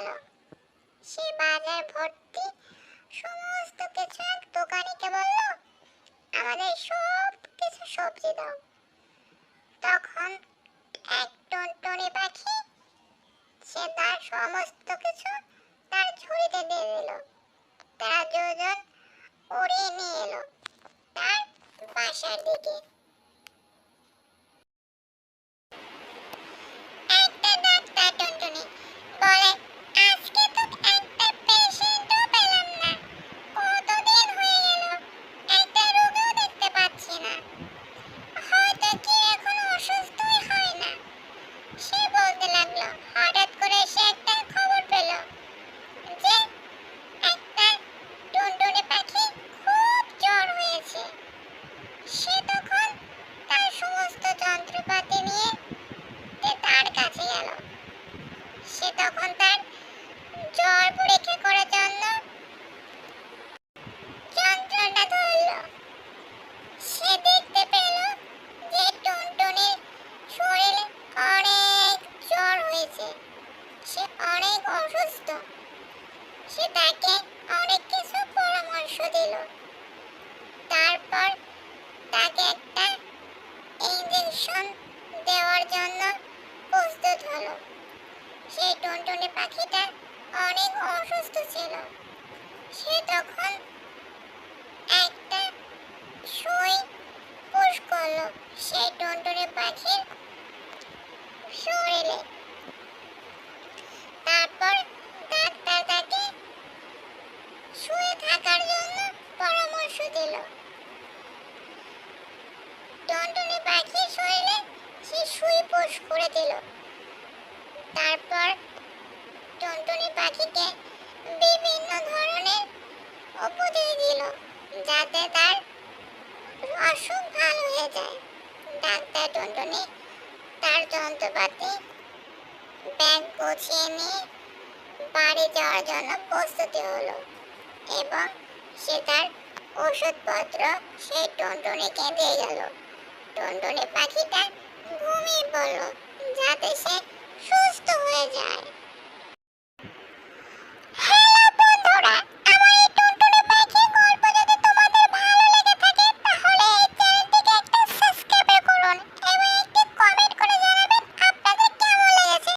পৌঁছালো সে বাজার ভর্তি, সমস্ত কিছু এক দোকানিকে বলল, আমাদের সব কিছু সবজি দাও। তখন এক টুনটুনি পাখি, সে তার সমস্ত কিছু তার ঝুড়িতে দিয়ে দিল। তারা দুজন উড়িয়ে নিয়ে এলো তার বাসার দিকে। তখন তার জ্বর পরীক্ষা করার জন্য যন্ত্রটা ধরল। সে দেখতে পেল যে টুনটুনির শরীরে অনেক জ্বর হয়েছে। সে অনেক অসুস্থ। সে তাকে অনেক কিছু পরামর্শ দিল। তারপর তাকে একটা ইঞ্জেকশন দেওয়ার জন্য টুনটুনি পাখিটা অনেক অসুস্থ ছিল। সে তখন একটা সুই পুশ করল। সেই টুনটুনি পাখির শরীরে তারপর ডাক্তার তাকে শুয়ে থাকার জন্য পরামর্শ দিল। টুনটুনি পাখির শরীরে সে সুই পুশ করে দিল। তারপর টুনটুনি পাখিকে বিভিন্ন ধরনের উপদেশ দিল, যাতে তার অসুখ ভালো হয়ে যায়। ডাক্তার টুনটুনি তার যন্ত্রপাতি ব্যাগ গুছিয়ে নিয়ে বাড়ি যাওয়ার জন্য প্রস্তুতি হলো এবং সে তার ওষুধপত্র সেই টুনটুনিকে দিয়ে গেল। টুনটুনি পাখিটা ঘুমিয়ে পড়ল যাতে সে সুস্থ হয়ে যায়।